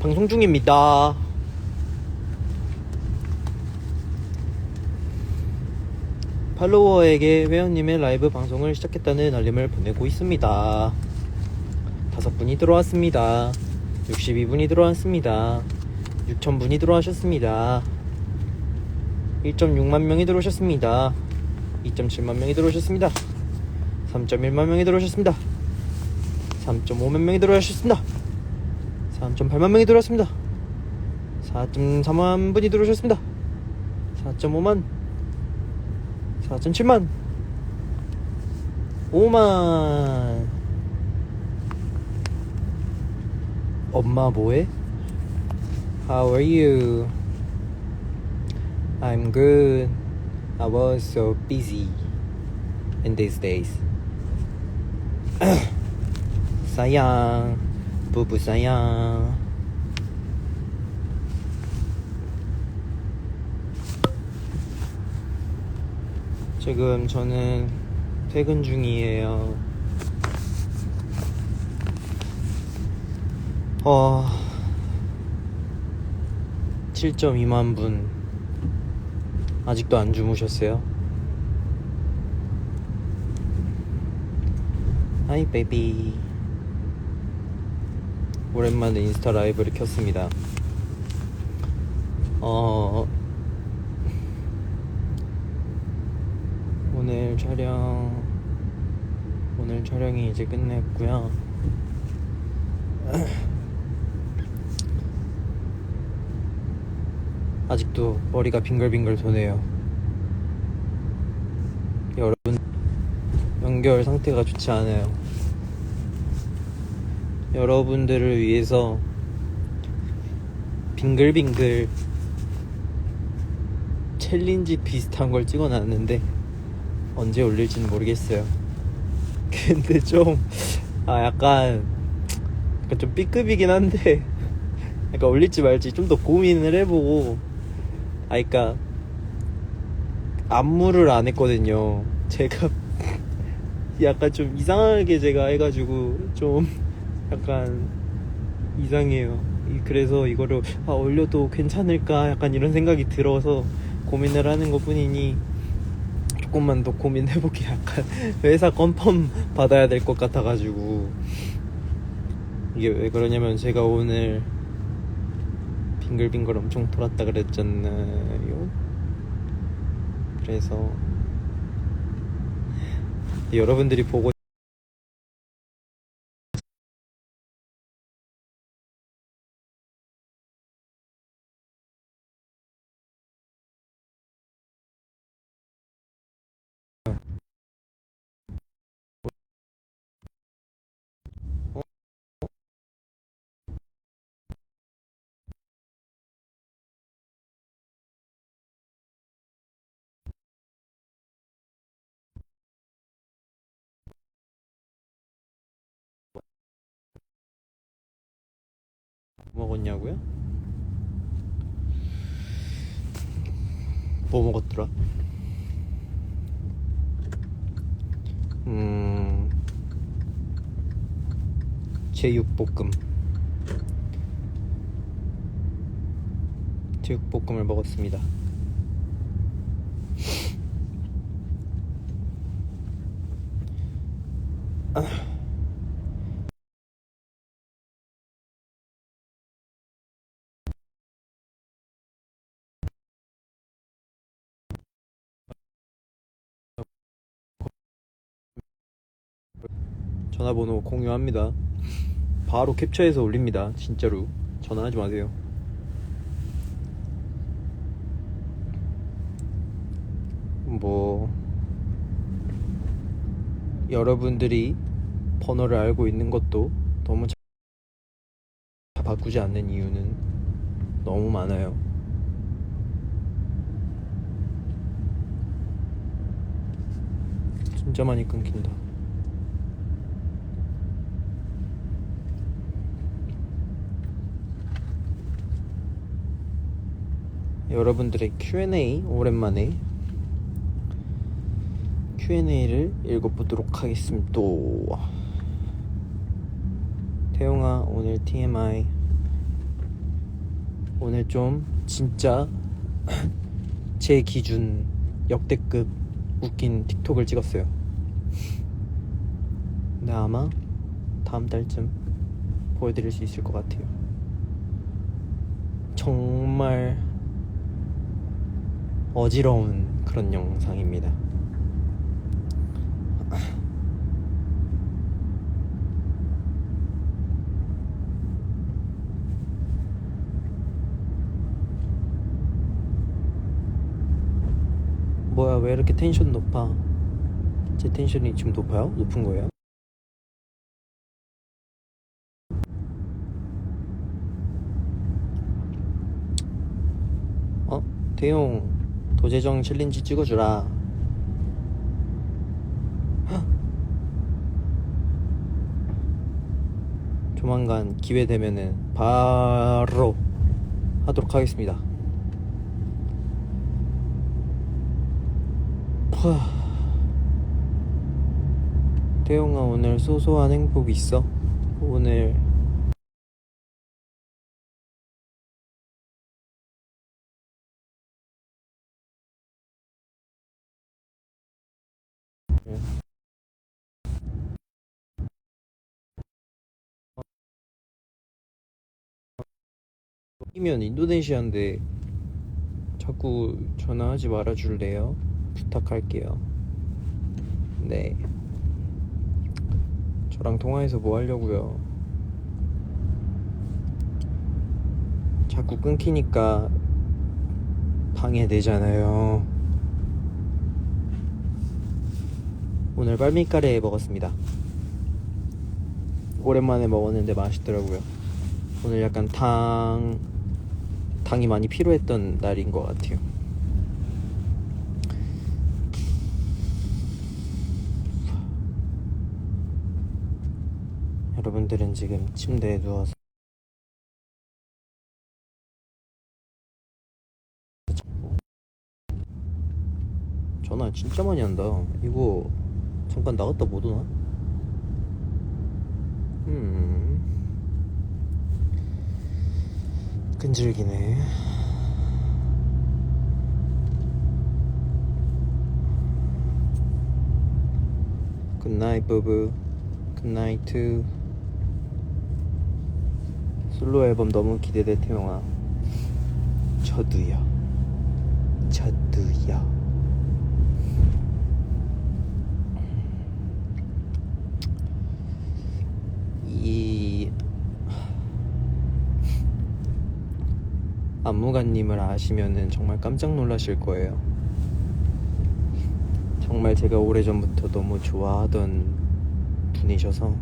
방송 중입니다. 팔로워에게 회원님의 라이브 방송을 시작했다는 알림을 보내고 있습니다. 다섯 분이 들어왔습니다. 62분이 들어왔습니다. 6,000분이 들어와셨습니다. 1.6만 명이 들어오셨습니다. 2.7만 명이 들어오셨습니다. 3.1만 명이 들어오셨습니다. 3.5만 명이 들어오셨습니다. 3.8만 명이 들어왔습니다. 4.4만 분이 들어오셨습니다. 4.5만 4.7만 5만 엄마 뭐해? How are you? I'm good. I was so busy in these days. 사양 부부 사양 지금 저는 퇴근 중이에요. 어, 7.2만 분 아직도 안 주무셨어요? 하이 베이비 오랜만에 인스타 라이브를 켰습니다. 어 오늘 촬영 오늘 촬영이 이제 끝냈고요. 아직도 머리가 빙글빙글 도네요. 여러분 연결 상태가 좋지 않아요. 여러분들을 위해서 빙글빙글 챌린지 비슷한 걸 찍어놨는데 언제 올릴지는 모르겠어요. 근데 좀, 아, 약간, 약간 좀 B급이긴 한데, 약간 올릴지 말지 좀 더 고민을 해보고, 아, 그니까, 안무를 안 했거든요. 제가, 약간 좀 이상하게 제가 해가지고, 좀, 약간, 이상해요. 이- 그래서 이거를, 아, 올려도 괜찮을까? 약간 이런 생각이 들어서 고민을 하는 것 뿐이니, 조금만 더 고민해볼게 약간 회사 건펌 받아야 될 것 같아가지고 이게 왜 그러냐면 제가 오늘 빙글빙글 엄청 돌았다 그랬잖아요 그래서 여러분들이 보고 먹었냐고요? 뭐 먹었더라? 음 제육볶음 제육볶음을 먹었습니다. 전화번호 공유합니다. 바로 캡처해서 올립니다. 진짜로 전화하지 마세요. 뭐 여러분들이 번호를 알고 있는 것도 너무 잘 바꾸지 않는 이유는 너무 많아요. 진짜 많이 끊긴다. 여러분들의 Q&A 오랜만에 Q&A를 읽어보도록 하겠습니다. 태용아 오늘 TMI 오늘 좀 진짜 제 기준 역대급 웃긴 틱톡을 찍었어요. 근데 아마 다음 달쯤 보여드릴 수 있을 것 같아요. 정말 어지러운 그런 영상입니다. 뭐야 왜 이렇게 텐션 높아? 제 텐션이 지금 높아요? 높은 거예요? 어? 대용 도재정 챌린지 찍어주라 헉! 조만간 기회 되면은 바로 하도록 하겠습니다 푸. 대용아 오늘 소소한 행복 있어? 오늘 이면 인도네시아인데 자꾸 전화하지 말아줄래요? 부탁할게요. 네. 저랑 통화해서 뭐 하려고요? 자꾸 끊기니까 방해되잖아요. 오늘 빨미카레 먹었습니다. 오랜만에 먹었는데 맛있더라고요. 오늘 약간 당 당이 많이 필요했던 날인 것 같아요. 여러분들은 지금 침대에 누워서 전화 진짜 많이 한다. 이거 잠깐 나갔다 못 오나? 음. 끈질기네. 굿나잇 부부. 굿나잇 투. 솔로 앨범 너무 기대돼 태용아. 저도요. 저도요. 이 안무가님을 아시면은 정말 깜짝 놀라실 거예요. 정말 제가 오래전부터 너무 좋아하던 분이셔서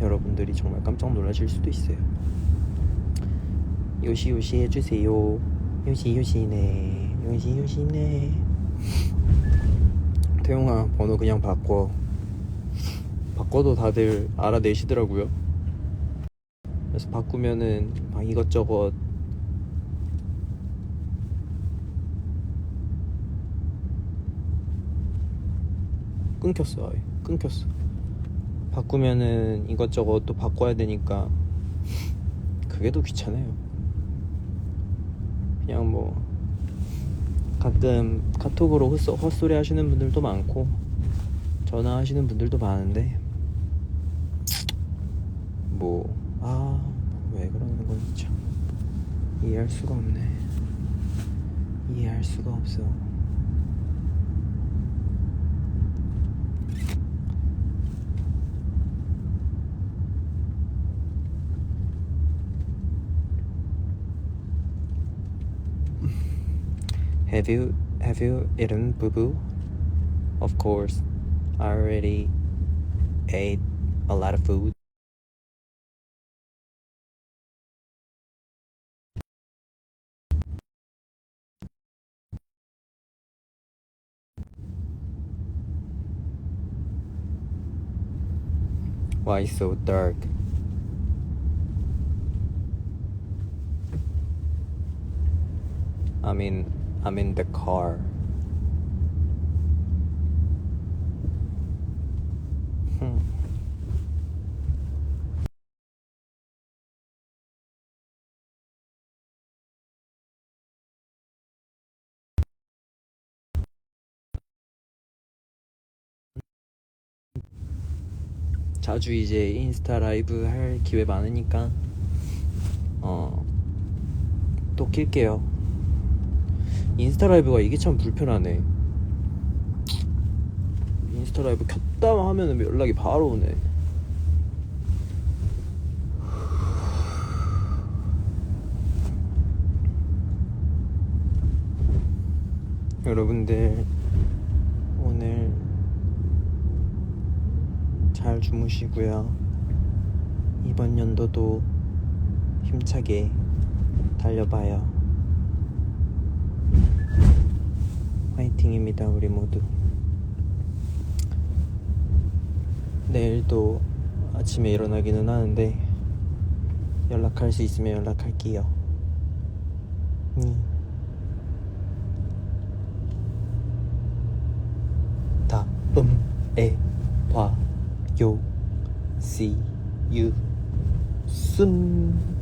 여러분들이 정말 깜짝 놀라실 수도 있어요. 요시 요시 해주세요. 요시 요시네. 요시 요시네. 태용아, 번호 그냥 바꿔. 바꿔도 다들 알아내시더라고요. 그래서 바꾸면은 막 이것저것 끊겼어. 아예. 끊겼어. 바꾸면은 이것저것 또 바꿔야 되니까 그게 더 귀찮아요. 그냥 뭐 가끔 카톡으로 헛소, 헛소리 하시는 분들도 많고 전화하시는 분들도 많은데 뭐 아 왜 그러는 건지 참 이해할 수가 없네 이해할 수가 없어 Have you have you eaten boo boo? Of course. I already ate a lot of food. Why so dark? I mean, I'm in the car. Hmm. 자주 이제 인스타 라이브 할 기회 많으니까 어 또 킬게요. 인스타 라이브가 이게 참 불편하네. 인스타 라이브 켰다 하면은 연락이 바로 오네. 여러분들 오늘 잘 주무시고요. 이번 연도도 힘차게 달려봐요. 화이팅입니다, 우리 모두. 내일도 아침에 일어나기는 하는데 연락할 수 있으면 연락할게요. 니. 다음에 봐 요. See you soon.